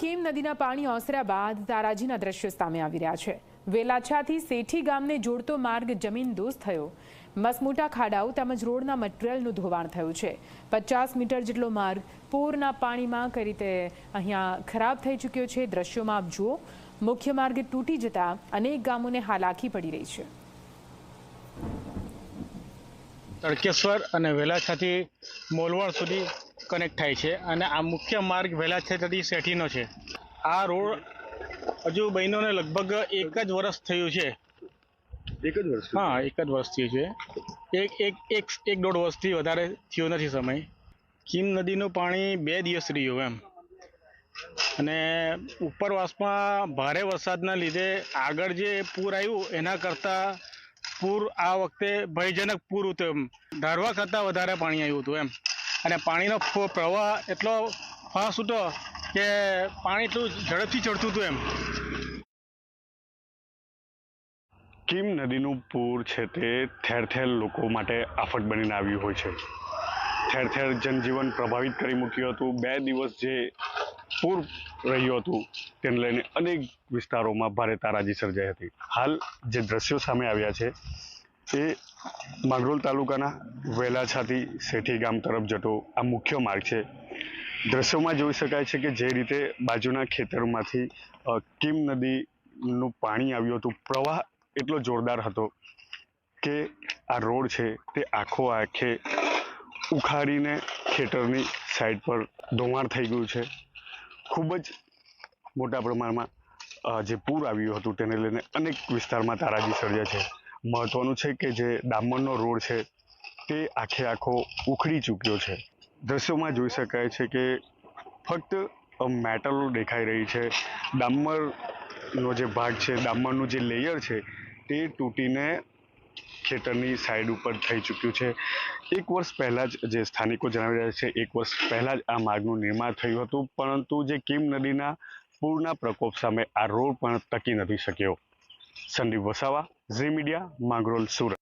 કેમ નદીના પાણી ઓસર્યા બાદ તારાજીના દ્રશ્યો સામે આવી રહ્યા છે. વેલાછાથી સેઠી ગામને જોડતો માર્ગ જમીનદોસ્ત થયો. મસમોટા ખાડાઓ તેમજ રોડના મટીરિયલનું ધોવાણ થયું છે. પચાસ મીટર જેટલો માર્ગ પૂરના પાણીમાં કઈ રીતે અહીંયા ખરાબ થઈ ચૂક્યો છે દ્રશ્યોમાં આપ જુઓ. મુખ્ય માર્ગ તૂટી જતા અનેક ગામોને હાલાકી પડી રહી છે. તડકેશ્વર અને વેલાછાથી મોલવડ સુધી કનેક્ટ થાય છે અને આ મુખ્ય માર્ગ વેલાછાથી શેઠીનો છે. આ રોડ હજુ બહેનોને લગભગ એક જ વર્ષ થયું છે. એક જ વર્ષ હા એક જ વર્ષ થયું છે. એક એક એક એક દોઢ વર્ષથી વધારે થયો નથી સમય. કીમ નદીનું પાણી બે દિવસ રહ્યું એમ. અને ઉપરવાસમાં ભારે વરસાદના લીધે આગળ જે પૂર આવ્યું એના કરતાં પૂર આ વખતે ભયજનક પૂર હતું એમ ધારવા કરતાં વધારે પાણી આવ્યું હતું એમ. અને પાણીનો પ્રવાહ એટલો ફાસ્ટ હતો કે પાણી એટલું ઝડપથી ચડતું હતું એમ. કિમ નદીનું પૂર છે તે ઠેર ઠેર લોકો માટે આફત બનીને આવ્યું હોય છે. ઠેર ઠેર જનજીવન પ્રભાવિત કરી મૂક્યું હતું. બે દિવસ જે પૂર રહ્યું હતું તેને લઈને અનેક વિસ્તારોમાં ભારે તારાજી સર્જાઈ હતી. હાલ જે દ્રશ્યો સામે આવ્યા છે એ માંગરોળ તાલુકાના વેલાછાથી શેઠી ગામ તરફ જતો આ મુખ્ય માર્ગ છે. દ્રશ્યોમાં જોઈ શકાય છે કે જે રીતે બાજુના ખેતરમાંથી કિમ નદીનું પાણી આવ્યું હતું. પ્રવાહ એટલો જોરદાર હતો કે આ રોડ છે તે આખો આખે ઉખાડીને ખેતરની સાઈડ પર ધોવાણ થઈ ગયું છે. ખૂબ જ મોટા પ્રમાણમાં જે પૂર આવ્યું હતું તેને લઈને અનેક વિસ્તારમાં તારાજી સર્જ્યા છે. મહત્વનું છે કે જે ડામરનો રોડ છે તે આખે આખો ઉખડી ચૂક્યો છે. દ્રશ્યોમાં જોઈ શકાય છે કે ફક્ત મેટલો દેખાઈ રહી છે. ડામરનો જે ભાગ છે, ડામરનું જે લેયર છે, તે તૂટીને ખેતરની સાઈડ ઉપર થઈ ચૂક્યું છે. એક વર્ષ પહેલાં જ જે સ્થાનિકો જણાવી રહ્યા છે, એક વર્ષ પહેલાં જ આ માર્ગનું નિર્માણ થયું હતું, પરંતુ જે કીમ નદીના પૂરના પ્રકોપ સામે આ રોડ પણ ટકી નથી શક્યો. Sandeep Vasava Zee media Mangrol Surat.